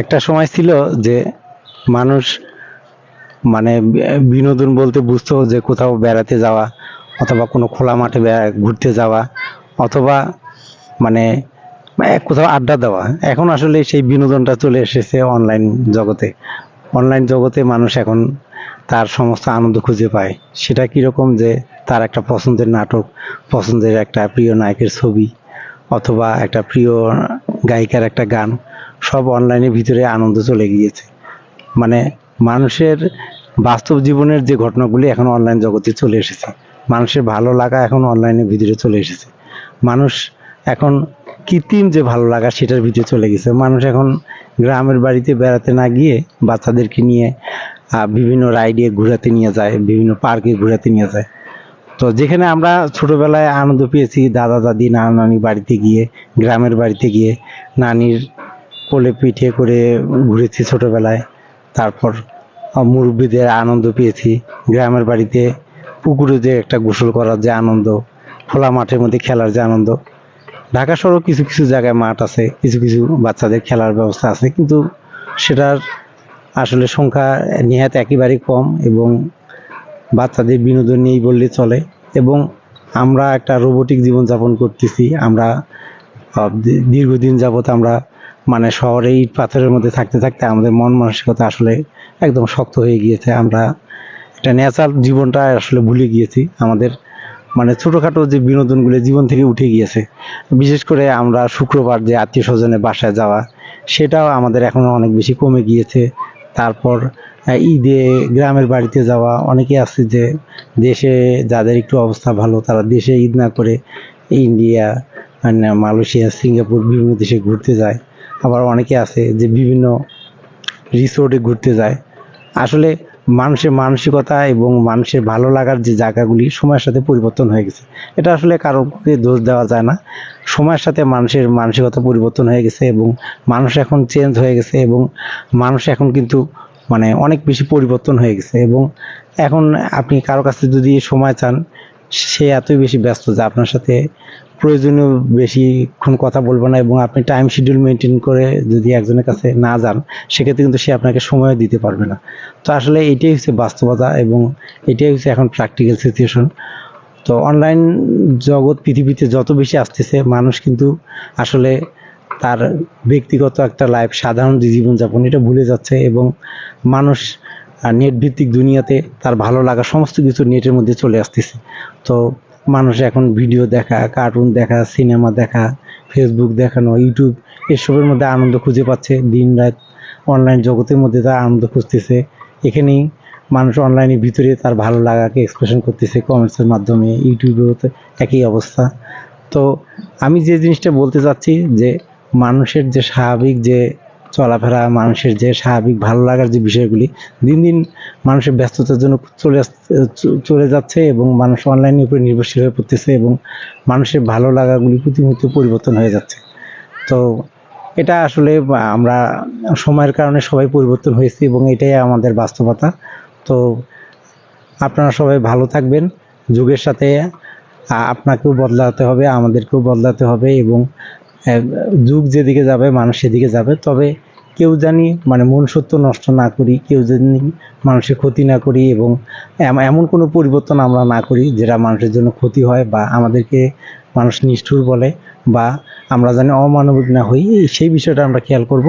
একটা সময় ছিল যে মানুষ মানে বিনোদন বলতে বুঝতো যে কোথাও বেড়াতে যাওয়া, অথবা কোনো খোলা মাঠে ঘুরতে যাওয়া, অথবা মানে এক কোথাও আড্ডা দেওয়া। এখন আসলে সেই বিনোদনটা চলে এসেছে অনলাইন জগতে। অনলাইন জগতে মানুষ এখন তার সমস্ত আনন্দ খুঁজে পায়। সেটা কীরকম যে তার একটা পছন্দের নাটক, পছন্দের একটা প্রিয় নায়কের ছবি, অথবা একটা প্রিয় গায়িকার একটা গান সব অনলাইনের ভিতরে আনন্দ চলে গিয়েছে। মানে মানুষের বাস্তব জীবনের যে ঘটনাগুলি এখন অনলাইন জগতে চলে এসেছে, মানুষের ভালো লাগা এখন অনলাইনের ভিতরে চলে এসেছে। মানুষ এখন কৃত্রিম যে ভালো লাগা সেটার ভিতরে চলে গেছে। মানুষ এখন গ্রামের বাড়িতে বেড়াতে না গিয়ে বাচ্চাদেরকে নিয়ে বিভিন্ন রাইডে ঘোরাতে নিয়ে যায়, বিভিন্ন পার্কে ঘোরাতে নিয়ে যায়। তো যেখানে আমরা ছোটবেলায় আনন্দ পেয়েছি, দাদা, দাদি, নানা নানি বাড়িতে গিয়ে, গ্রামের বাড়িতে গিয়ে, নানির কোলে পিঠে করে ঘুরেছি ছোটবেলায়। তারপর মুরব্বীদের আনন্দ পেয়েছি। গ্রামের বাড়িতে পুকুরে যে একটা গোসল করার যে আনন্দ, খোলা মাঠের মধ্যে খেলার যে আনন্দ। ঢাকা শহরেও কিছু কিছু জায়গায় মাঠ আছে, কিছু কিছু বাচ্চাদের খেলার ব্যবস্থা আছে, কিন্তু সেটার আসলে সংখ্যা নিহাত একেবারেই কম এবং বাচ্চাদের বিনোদন নেই বললে চলে। এবং আমরা একটা রোবোটিক জীবনযাপন করতেছি। আমরা দীর্ঘদিন যাবত আমরা মানে শহরে ইট পাথরের মধ্যে থাকতে থাকতে আমাদের মন মানসিকতা আসলে একদম শক্ত হয়ে গিয়েছে। আমরা একটা ন্যাচারাল জীবনটা আসলে ভুলে গিয়েছি। আমাদের মানে ছোটোখাটো যে বিনোদনগুলো জীবন থেকে উঠে গিয়েছে, বিশেষ করে আমরা শুক্রবার যে আত্মীয় স্বজনের বাসায় যাওয়া, সেটাও আমাদের এখন অনেক বেশি কমে গিয়েছে। তারপর ঈদে গ্রামের বাড়িতে যাওয়া অনেকে আছে যে দেশে যাদের একটু অবস্থা ভালো, তারা দেশে ঈদ না করে ইন্ডিয়া মানে মালয়েশিয়া, সিঙ্গাপুর বিভিন্ন দেশে ঘুরতে যায়। আবার অনেকে আছে যে বিভিন্ন রিসোর্টে ঘুরতে যায়। আসলে মানুষের মানসিকতা এবং মানুষের ভালো লাগার যে জায়গাগুলি সময়ের সাথে পরিবর্তন হয়ে গেছে। এটা আসলে কারোকে দোষ দেওয়া যায় না। সময়ের সাথে মানুষের মানসিকতা পরিবর্তন হয়ে গেছে এবং মানুষ এখন চেঞ্জ হয়ে গেছে এবং মানুষ এখন কিন্তু মানে অনেক বেশি পরিবর্তন হয়ে গেছে এবং এখন আপনি কারও কাছে যদি সময় চান সে এতই বেশি ব্যস্ত যে আপনার সাথে প্রয়োজনীয় বেশিক্ষণ কথা বলব না এবং আপনি টাইম শিডিউল মেনটেন করে যদি একজনের কাছে না যান, সেক্ষেত্রে কিন্তু সে আপনাকে সময় দিতে পারবে না। তো আসলে এটাই হচ্ছে বাস্তবতা এবং এটাই হচ্ছে এখন প্র্যাকটিক্যাল সিচুয়েশন তো অনলাইন জগৎ পৃথিবীতে যত বেশি আসতেছে, মানুষ কিন্তু আসলে তার ব্যক্তিগত একটা লাইফ সাধারণ যে জীবনযাপন, এটা ভুলে যাচ্ছে এবং মানুষ নেট ভিত্তিক দুনিয়াতে তার ভালো লাগা সমস্ত কিছু নেটের মধ্যে চলে আসতেছে। তো মানুষ এখন ভিডিও দেখা কার্টুন দেখা সিনেমা দেখা ফেসবুক দেখানো ইউটিউব এসবের মধ্যে আনন্দ খুঁজে পাচ্ছে। দিন রাত অনলাইন জগতের মধ্যে তার আনন্দ খুঁজতেছে। এখানেই মানুষ অনলাইনের ভিতরে তার ভালো লাগাকে এক্সপ্রেশন করতেছে কমেন্টসের মাধ্যমে ইউটিউবেও তো একই অবস্থা। তো আমি যে জিনিসটা বলতে চাচ্ছি যে মানুষের যে স্বাভাবিক যে চলাফেরা, মানুষের যে স্বাভাবিক ভালো লাগার যে বিষয়গুলি, দিন দিন মানুষের ব্যস্ততার জন্য চলে চলে যাচ্ছে এবং মানুষ অনলাইনের উপরে নির্ভরশীল হয়ে পড়তেছে এবং মানুষের ভালো লাগাগুলি প্রতিমুহূর্তে পরিবর্তন হয়ে যাচ্ছে। তো এটা আসলে আমরা সময়ের কারণে সবাই পরিবর্তন হয়েছি এবং এটাই আমাদের বাস্তবতা। তো আপনারা সবাই ভালো থাকবেন, যুগের সাথে আপনাকেও বদলাতে হবে, আমাদেরকেও বদলাতে হবে এবং যুগ যেদিকে যাবে, মানুষ সেদিকে যাবে। তবে কেউ জানি মানে মন সত্য নষ্ট না করি, কেউ জানি মানুষের ক্ষতি না করি এবং এমন কোনো পরিবর্তন আমরা না করি যেটা মানুষের জন্য ক্ষতি হয় বা আমাদেরকে মানুষ নিষ্ঠুর বলে বা আমরা জানি অমানবিক না হই। সেই বিষয়টা আমরা খেয়াল করব।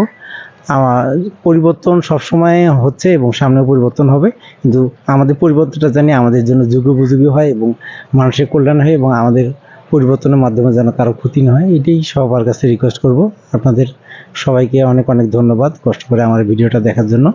আমার পরিবর্তন সবসময় হচ্ছে এবং সামনে পরিবর্তন হবে। কিন্তু আমাদের পরিবর্তনটা জানি আমাদের জন্য যুগোপযোগী হয় এবং মানুষের কল্যাণ হয় এবং আমাদের পরিবর্তনের মাধ্যমে যেন কারও ক্ষতি না হয়, এটাই সবার কাছে রিকোয়েস্ট করব। আপনাদের সবাইকে অনেক অনেক ধন্যবাদ কষ্ট করে আমার ভিডিওটা দেখার জন্য।